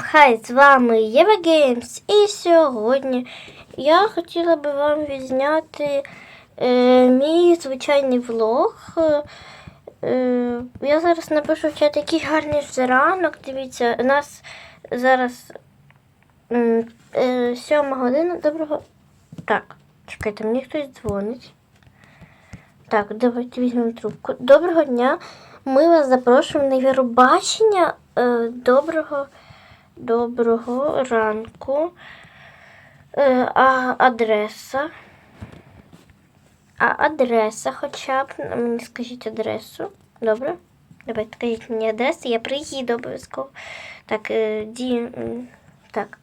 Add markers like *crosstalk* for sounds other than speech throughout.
Хай, з вами Єва Геймс, і сьогодні я хотіла би вам відзняти е, мій звичайний влог. Е, я зараз напишу в чат якийсь гарний ж ранок. Дивіться, у нас зараз е, сьома година. Доброго. Так, чекайте, мені хтось дзвонить. Так, давайте візьмемо трубку. Доброго дня. Ми вас запрошуємо на Євробачення. Е, доброго. Доброго ранку. Е, а адреса. А адреса хоча б. Мені скажіть адресу. Добре? Давайте скажіть мені адресу, я приїду обов'язково. Так, е, дім. Так.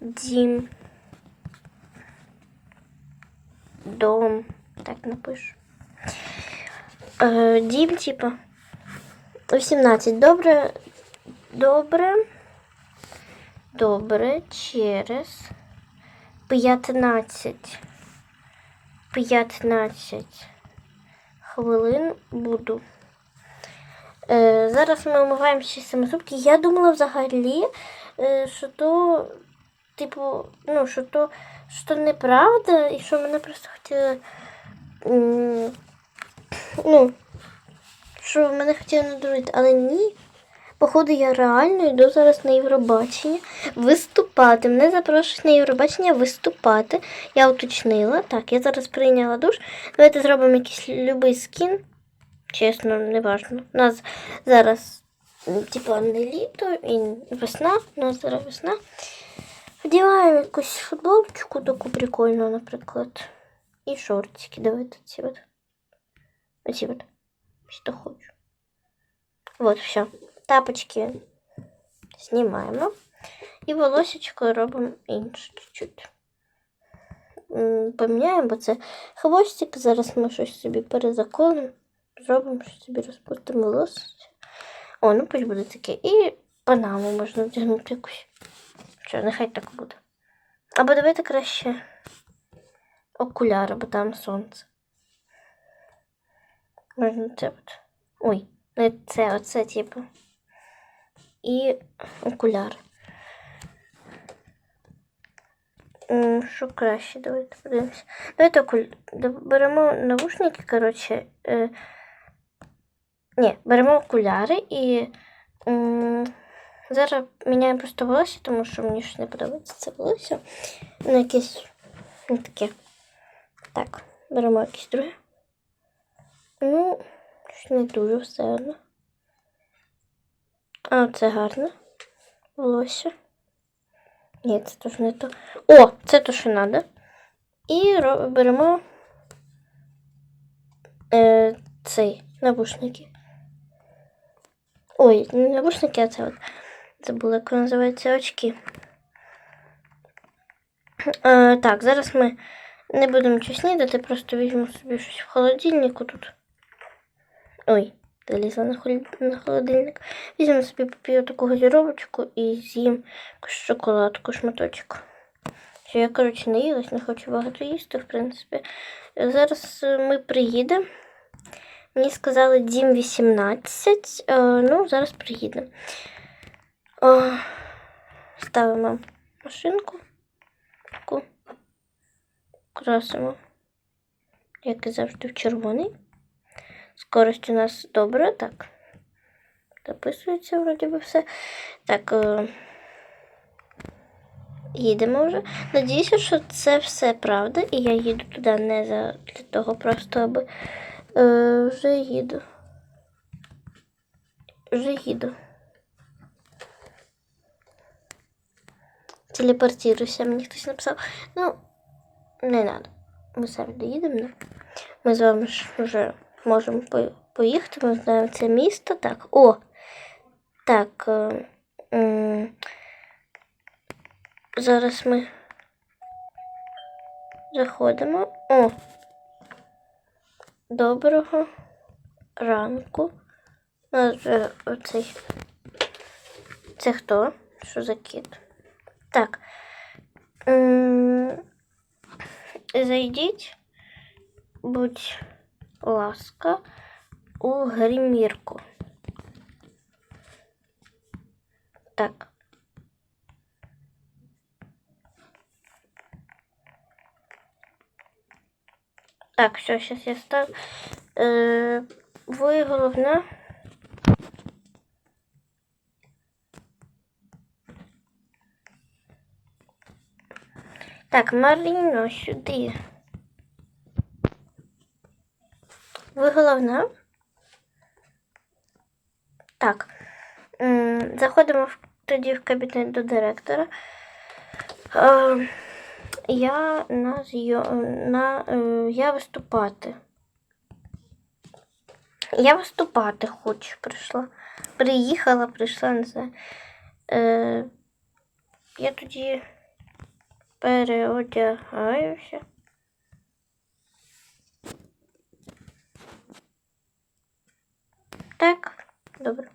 Дім. Дом. Так напишу. Е, дім, типа. 18. Добре. Добре. Добре, через 15. 15 хвилин буду. Е, зараз ми омиваємо ще самозубки. Я думала взагалі, е, що то, типу, ну, що то, що то неправда, і що мене просто хотіли. Ну, що мене хотіли надурити, але ні. Походу, я реально йду зараз на Євробачення виступати. Мене запрошують на Євробачення виступати. Я уточнила. Так, я зараз прийняла душ. Давайте зробимо якийсь любий скін. Чесно, не важно. У нас зараз, м, типу, не літо і весна. У нас зараз весна. Вдіваємо якусь футболочку таку прикольну, наприклад. І шортики. Давайте ці от. Оці от. Що хочу. Вот, все. Тапочки знімаємо. І волосечко робимо інше чуть-чуть. Поміняємо, бо це хвостик. Зараз ми щось собі перезаколимо. Зробимо щось собі розпустимо волосся. О, ну пусть буде таке. І панаму можна вдягнути якусь. Що, нехай так буде. Або давайте краще окуляри, бо там сонце. Можна це от. Ой, це, оце, типу. І окуляри. М, Що краще, давайте подивимося. Давайте окуля... да- беремо навушники, коротше. Е... Ні, беремо окуляри і зараз міняємо просто волосся, тому що мені щось не подобається це волосся. Ну, якесь ну, таке. Так, беремо якесь друге. Ну, щось не дуже все одно. А, це гарно. Волосся. Ні, це теж не то. О, це то, що треба. І беремо е, цей навушники. Ой, не навушники, а це от. Забула, як називаються очки. Е, так, зараз ми не будемо нічого снідати, просто візьмемо собі щось в холодильнику тут. Ой, залізла на, холодильник. Візьмемо собі поп'ю таку газіровочку і з'їм шоколадку, шматочок. Що я, коротше, не їлась, не хочу багато їсти, в принципі. Зараз е, ми приїдемо. Мені сказали дім 18. Е, ну, зараз приїдемо. Ставимо машинку. Красимо. Як і завжди, в червоний. Скорость у нас добра, так. Записується вроді би все. Так. Е... Їдемо вже. Надіюся, що це все правда, і я їду туди не за для того, просто аби е, вже їду. Вже їду. Телепортируйся, мені хтось написав. Ну, не треба. Ми самі доїдемо. Ми з вами ж вже можемо поїхати. Ми знаємо це місто. Так, о! Так. е, Зараз ми заходимо. О! Доброго ранку. Оцей. Це хто? Що за кіт? Так. Зайдіть, будь ласка, у гримірку. Так. Так, все, сейчас я ставлю Е, ви головне. Так, Маріно сюди. Ви головна. Так. Заходимо в- тоді в кабінет до директора. Е, я на, на е, я виступати. Я виступати хочу, прийшла. Приїхала, прийшла, не знаю. Е, я тоді переодягаюся. Так, добре.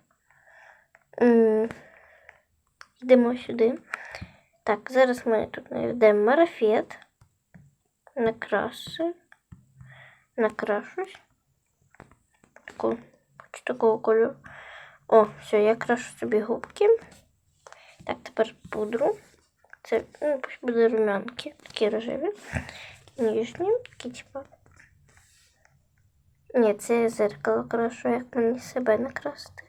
Йдемо сюди. Так, зараз ми тут знайдемо марафет. Накраси. Накрашусь. Таку, хочу такого кольору. О, все, я крашу собі губки. Так, тепер пудру. Це ну, буде румянки, такі рожеві. Ніжні, такі типа. Ні, це я зеркало крашу, як мені себе накрасити.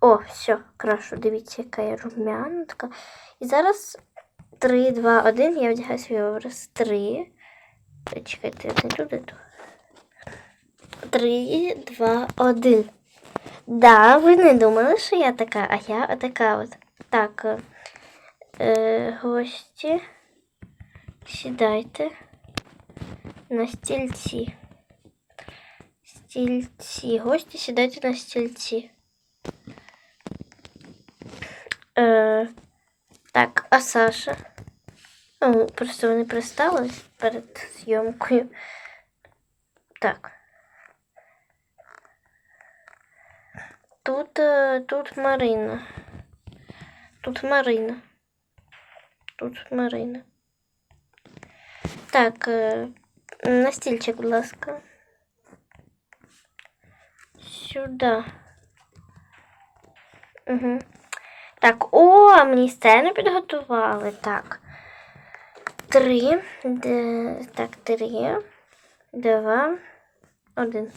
О, все, крашу. Дивіться, яка я румяна така. І зараз 3, 2, 1. Я вдягаю свій образ. 3. Чекайте, я знайду де то. 3, 2, 1. Да, ви не думали, що я така, а я отака от. Так. Е, гості. Сідайте на стільці. Стільці. Гості сідайте на стільці. Е, так, а Саша? Ну, просто вони представились перед зйомкою. Так. Тут, е, тут Марина. Тут Марина. Тут Марина. Так, е, на стільчик, будь ласка. Сюди. Угу. Так, о, мені сцену підготували. Так. Три. Д... Так, три. Два. Один.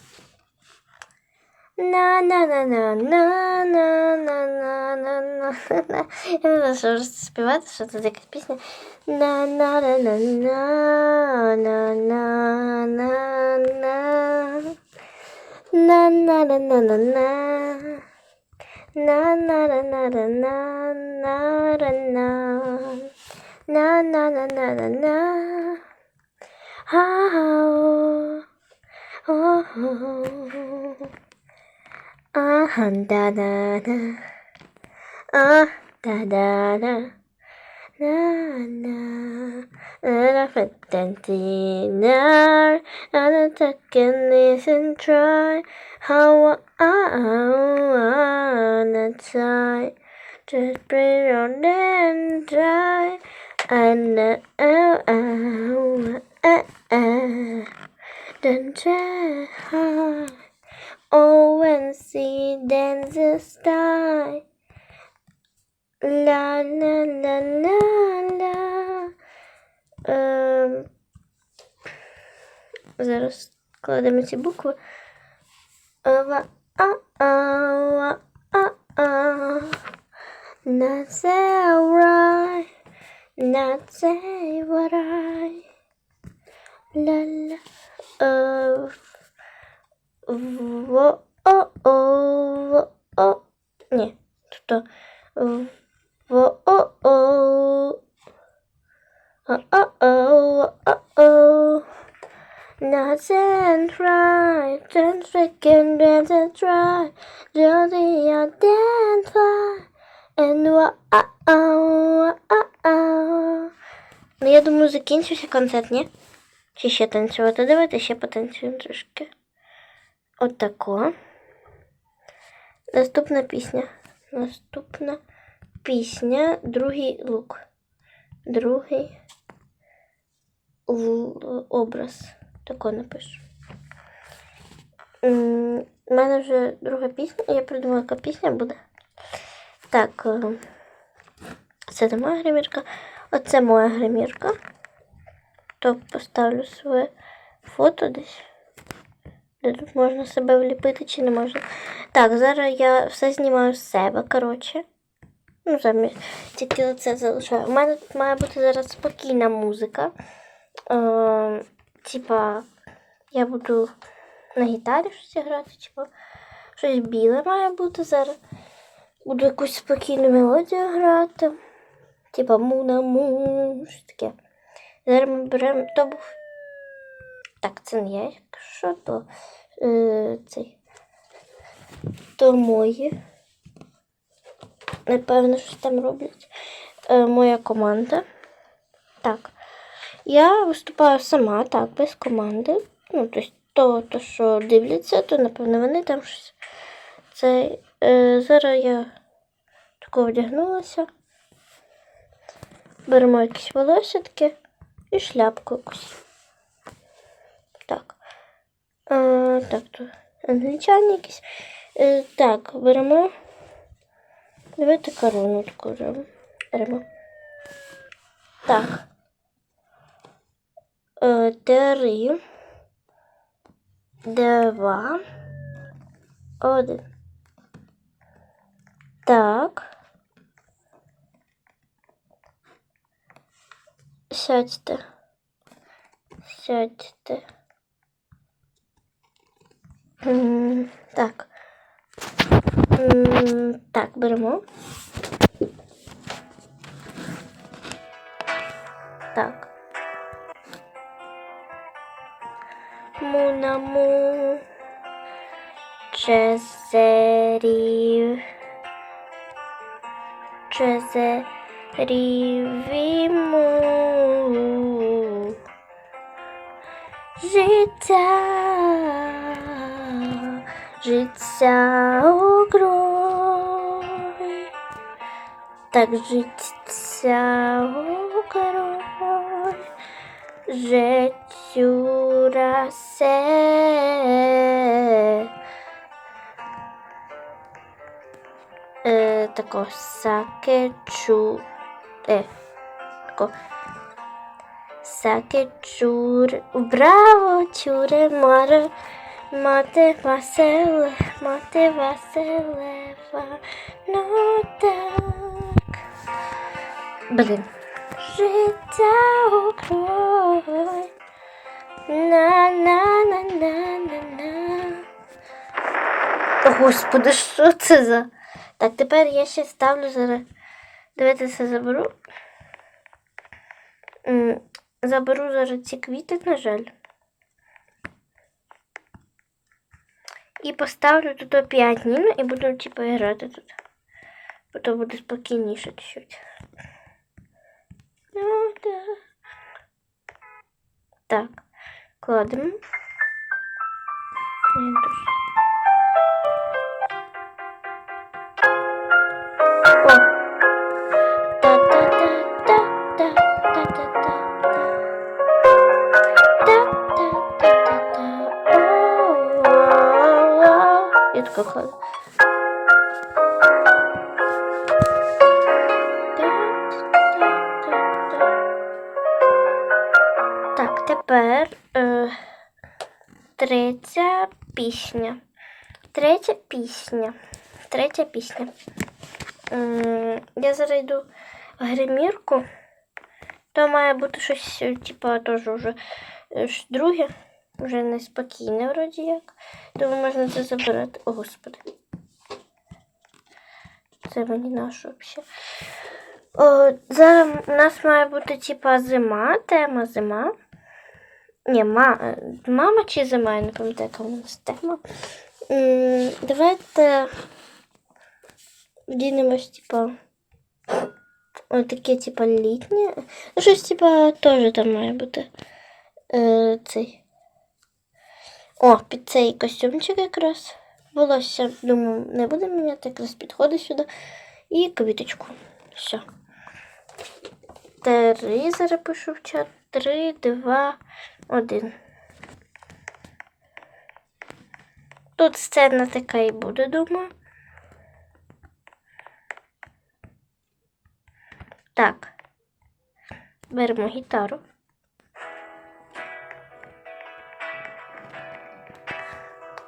на на на на на на на на на на Я не знаю, що співати, що це якась пісня. на на на на на на на на на на на на на на на На на на на на на на на на на на на на на на Ау. О-хо. А да да да А да да да لا لا فتن تينار أنا تكن listen try. How I wanna try just bring on and try and uh, uh, uh, uh, uh, don't try hard. Oh and see dances die Ля-ля-ля-ля-ля. Е, зараз кладемо ці букви. Ва-а-а, ва-а-а. На це урай, на це урай. Ля-ля. Ем, во-о-о, о. Ні, тобто... O, o, o. O, o, o, o, o. Nuts and try, turn chicken, dance and try, dirty and dance fly, and what, oh, oh, oh, oh. No ja do muzyki nie się koncert, nie? Czy się tańczyło? To dawaj to się potańczyłem troszkę. O tak o. Następna pісня. Наступна. Пісня, другий лук. Другий образ. Тако напишу. У мене вже друга пісня, я придумала, яка пісня буде. Так, е, це не моя гримірка. Оце моя гримірка. То поставлю своє фото десь. Де тут можна себе вліпити чи не можна. Так, зараз я все знімаю з себе, коротше. Ну, замість тільки це залишаю. У мене тут має бути зараз спокійна музика. Е, типа, я буду на гітарі щось грати, типа, щось біле має бути зараз. Буду якусь спокійну мелодію грати. Типа муна му, щось таке. Зараз ми беремо то був. Так, це не я, якщо то е, цей. То моє. Напевно, щось там роблять. Е, моя команда. Так. Я виступаю сама, так, без команди. Ну, тобто, то, то, що дивляться, то, напевно, вони там щось. Це, е, зараз я тако одягнулася. Беремо якісь волосся таке і шляпку якусь. Так. Е, так, то англічани якісь. Е, так, беремо. Давайте корону беремо. Беремо. Так. Три. Два. Один. Так. Сядьте. Сядьте. Так. Так, беремо. Так. Мунаму. Чезерів. Чезерівіму. Життя. Життя крові. Так життя у крові. Життю расе. Е, тако саке чу. Е, тако. Саке чур. Браво, чуре море. Мати Василе, мати Василева, ну так. Блін. Життя у крові. на на на на на на Господи, що це за? Так, тепер я ще ставлю зараз. Давайте заберу. Заберу зараз ці квіти, на жаль. І поставлю тут піаніно і буду типу грати тут. Бо то буде спокійніше чуть-чуть. Ну, да. Так, кладемо. Ні, дуже. О-о-о. Я така кладу. Так, тепер е, третя пісня. Третя пісня. Третя пісня. М, Я зараз йду в гримірку. То має бути щось, е, типа, теж вже е, друге, вже неспокійне, вроді як. Тому можна це забирати. О, господи. Це мені нашу взагалі. О, зараз у нас має бути типа зима, тема зима. Ні, ма, мама чи зима, я не пам'ятаю, яка у нас тема. М, Давайте вдінемось, типа, таке, типа, літнє. Ну, щось, типа, теж там має бути. Е, цей. О, під цей костюмчик якраз. Волосся, думаю, не буде міняти, якраз підходить сюди. І квіточку. Все. Три зараз пишу в чат. Три, два, один. Тут сцена така і буде, думаю. Так. Беремо гітару.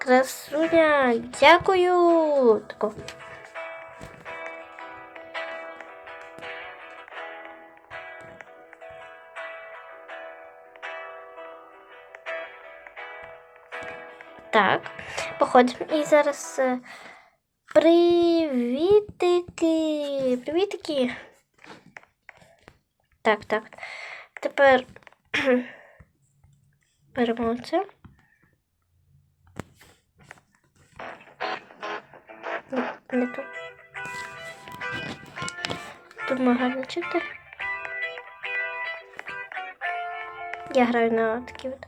Красуня, дякую. Тако. Так, походимо. І зараз е, привітики. Привітики. Так, так. Тепер *clears throat* беремо це. Не тут. Тут чути. Я граю на такі от.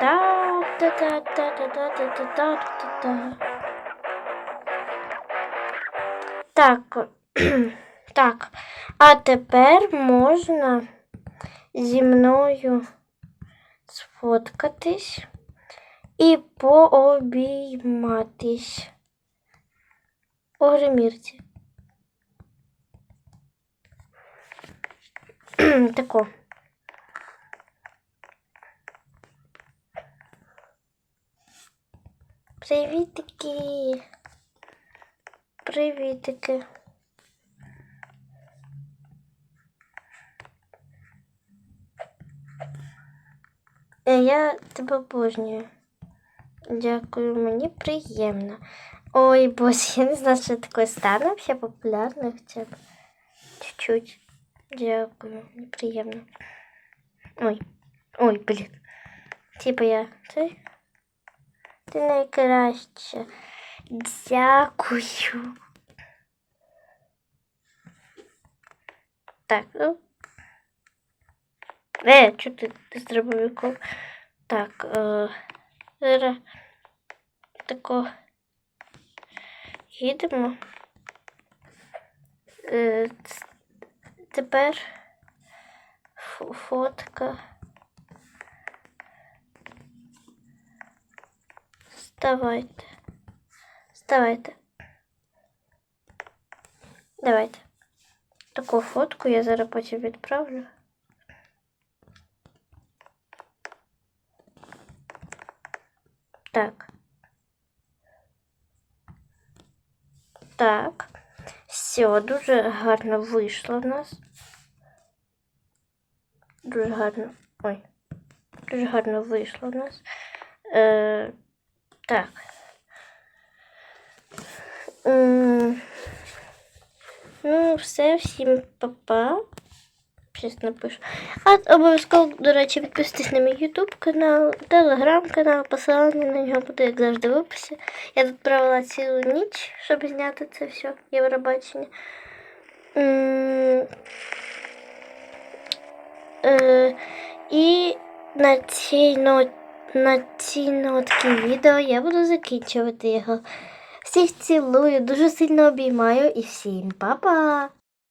Да, да, да, да, да, да, да, да, да, да, да. Так, так. А тепер можна зі мною сфоткатись і пообійматись. У. *clears throat* Тако. Привітики. Привітики. Е, Я тебе обожнюю. Дякую, мені приємно. Ой, боже, я не знала, що таке стане все популярне хоча б. Чуть-чуть. Дякую, мені приємно. Ой, ой, блін. Типа я цей. Ти найкраща. Дякую. Так, ну. Е, що ти, ти зробив? Так, е, зараз тако їдемо. Е, тепер фотка. Вставайте. Вставайте. Давайте. Таку фотку я зараз потім відправлю. Так. Так. Все, дуже гарно вийшло в нас. Дуже гарно. Ой. Дуже гарно вийшло в нас. Е, так. Ну, все, всім па-па. Щас напишу. А обов'язково, до речі, підписуйтесь на мій YouTube канал, телеграм канал, посилання на нього буде, як завжди, в описі. Я тут провела цілу ніч, щоб зняти це все Євробачення. Е, і на цій нот, на цій нотці відео я буду закінчувати його. Всіх цілую, дуже сильно обіймаю і всім па-па!